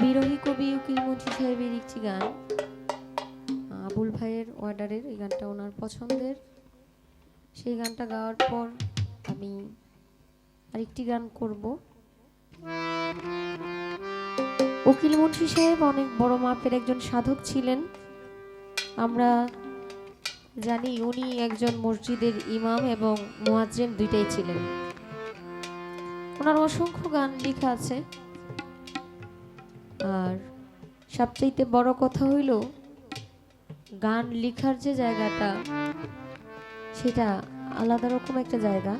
বিরোহী কবি উকিল মুন্সি সাহেবের একটি গান। আবুল ভাইয়ের অর্ডারের এই গানটা ওনার পছন্দের। সেই গানটা গাওয়ার পর আমি আরেকটি গান করব। উকিল মুন্সি সাহেব অনেক বড় মাপের একজন সাধক ছিলেন। আমরা জানি উনি একজন মসজিদের ইমাম এবং মুয়াজ্জেম দুইটাই ছিলেন। ওনার অসংখ্য গান লেখা আছে। আর সবচাইতে বড় কথা হইল, গান লেখার যে জায়গাটা, সেটা আলাদা রকম একটা জায়গা।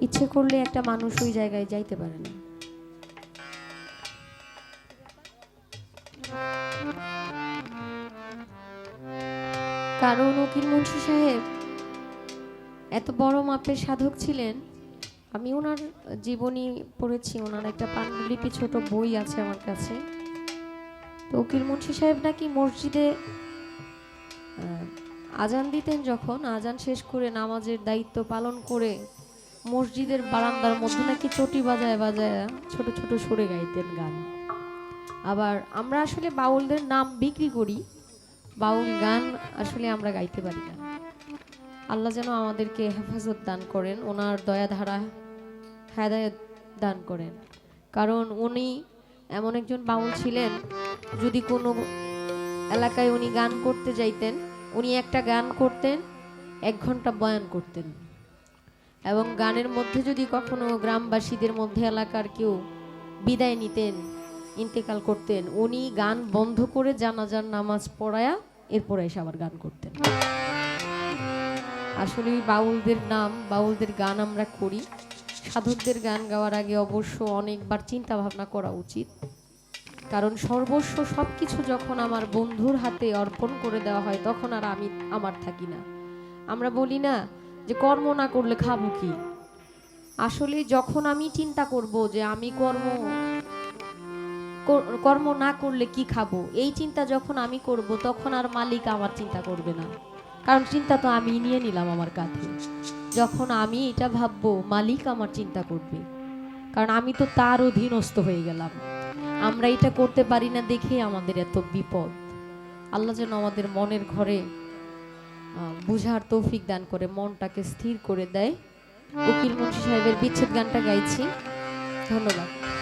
ইচ্ছে করলে একটা মানুষ ওই জায়গায় যাইতে পারে না। কারণ উকিল মুন্সি সাহেব এত বড় মাপের সাধক ছিলেন, আমি ওনার জীবনী পড়েছি, ওনার একটা পাণ্ডুলিপি ছোট বই আছে আমার কাছে। তো উকিল মুন্সি সাহেব নাকি মসজিদে আজান দিতেন যখন, আজান শেষ করে নামাজের দায়িত্ব পালন করে মসজিদের বারান্দার মধ্যে নাকি চটি বাজায় বাজায় ছোট ছোট সরে গাইতেন গান। আবার আমরা আসলে বাউলদের নাম বিক্রি করি বাউল গান আসলে আমরা গাইতে পারি না। আল্লাহ যেন আমাদেরকে হেফাজত দান করেন, ওনার দয়াধারা হেদায়ত দান করেন। কারণ উনি এমন একজন বাউল ছিলেন, যদি কোনো এলাকায় উনি গান করতে যাইতেন, উনি একটা গান করতেন, এক ঘণ্টা বয়ান করতেন। এবং গানের মধ্যে যদি কখনো গ্রামবাসীদের মধ্যে এলাকার কেউ বিদায় নিতেন, ইন্তেকাল করতেন, উনি গান বন্ধ করে জানাজার নামাজ পড়ায়া এরপর এসে আবার গান করতেন। আসলে বাউলদের নাম, বাউলদের গান আমরা করি। সাধকদের গান গাওয়ার আগে অবশ্য অনেকবার চিন্তা ভাবনা করা উচিত। কারণ সর্বস্ব সব কিছু যখন আমার বন্ধুর হাতে অর্পণ করে দেওয়া হয়, তখন আর আমি, আমার থাকি না। আমরা বলি না যে কর্ম না করলে খাব কি? আসলে যখন আমি চিন্তা করব যে আমি কর্ম কর- কর্ম না করলে কি খাব? এই চিন্তা যখন আমি করব, তখন আর মালিক আমার চিন্তা করবে না। কারণ চিন্তা তো আমি নিয়ে নিলাম আমার কাঁধে। যখন আমি এটা ভাববো, মালিক আমার চিন্তা করবে। কারণ আমি তো তার অধীনস্থ হয়ে গেলাম। আমরা এটা করতে পারি না দেখে আমাদের এত বিপদ। আল্লাহ যেন আমাদের মনের ঘরে বুঝার তৌফিক দান করে, মনটাকে স্থির করে দেয়। উকিল মুন্সি সাহেবের বিচ্ছেদ গানটা গাইছি। ধন্যবাদ।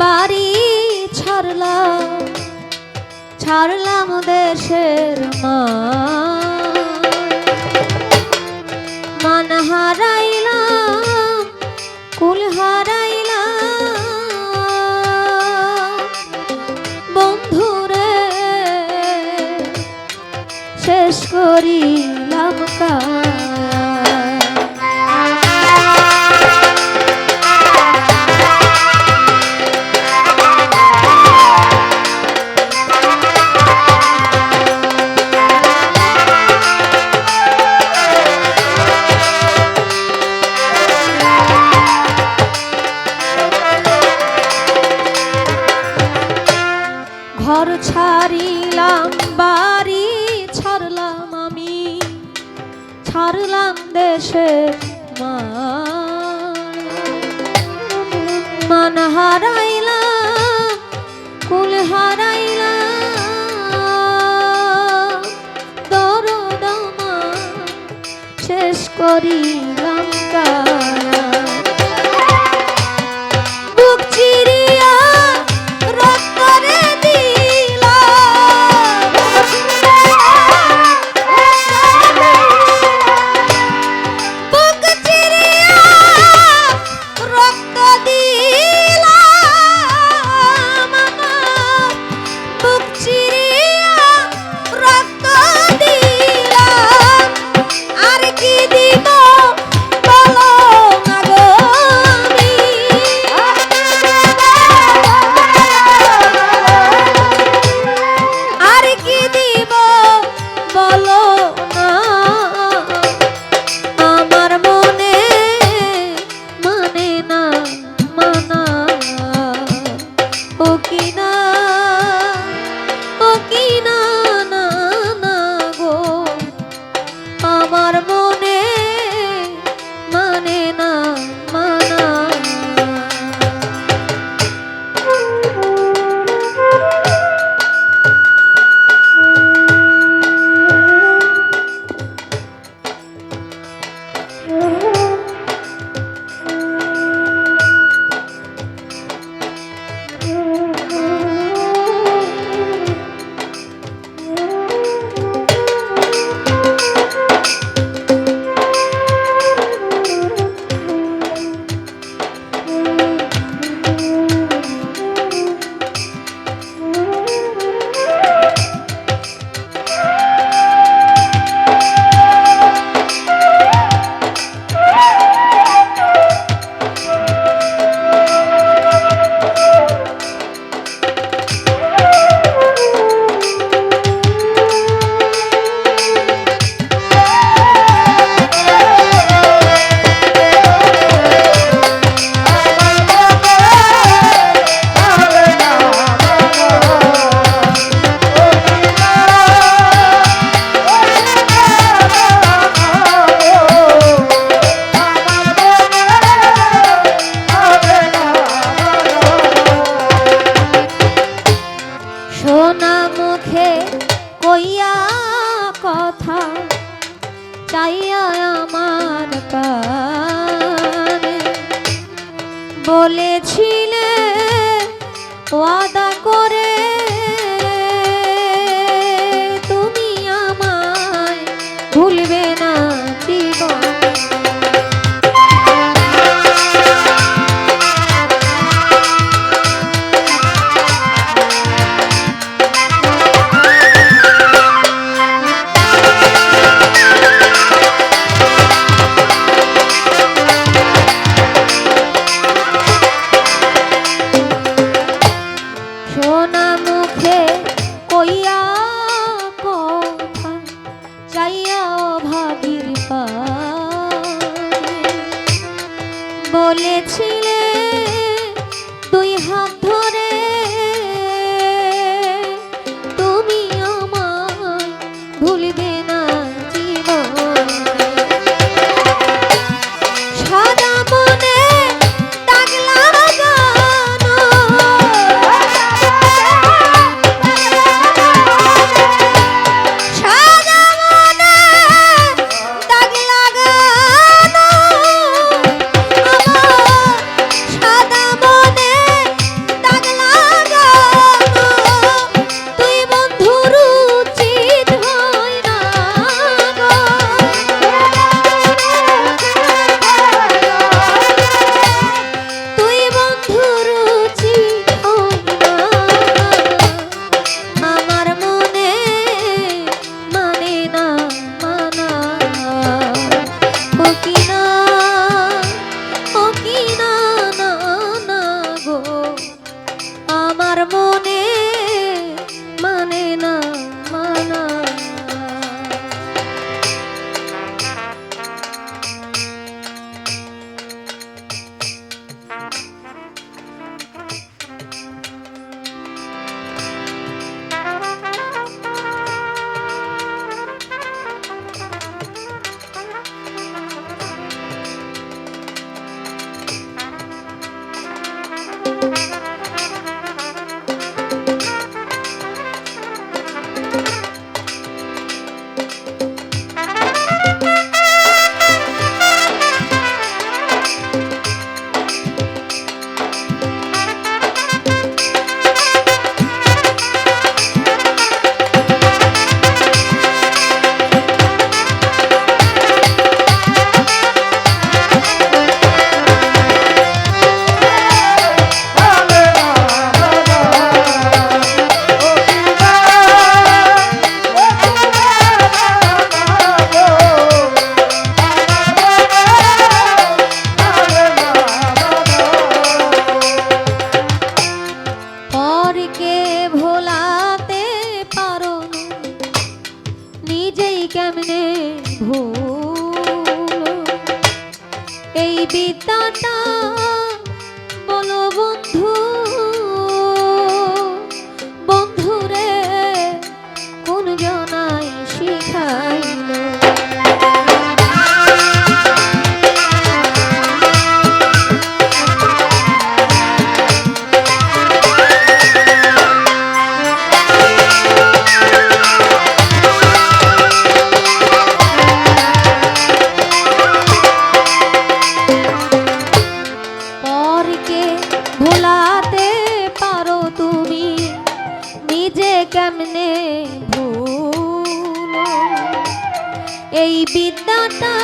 বাড়ি ছাড়লাম ছাড়লাম দেশের মা মান হারাইলাম কুল হারাইলাম। বন্ধুরে শেষ করি করি। চাইয়া আমার পার বলেছিলে ওয়াদা করে মনে কেমনে ভুল? এই বিদ্যাটা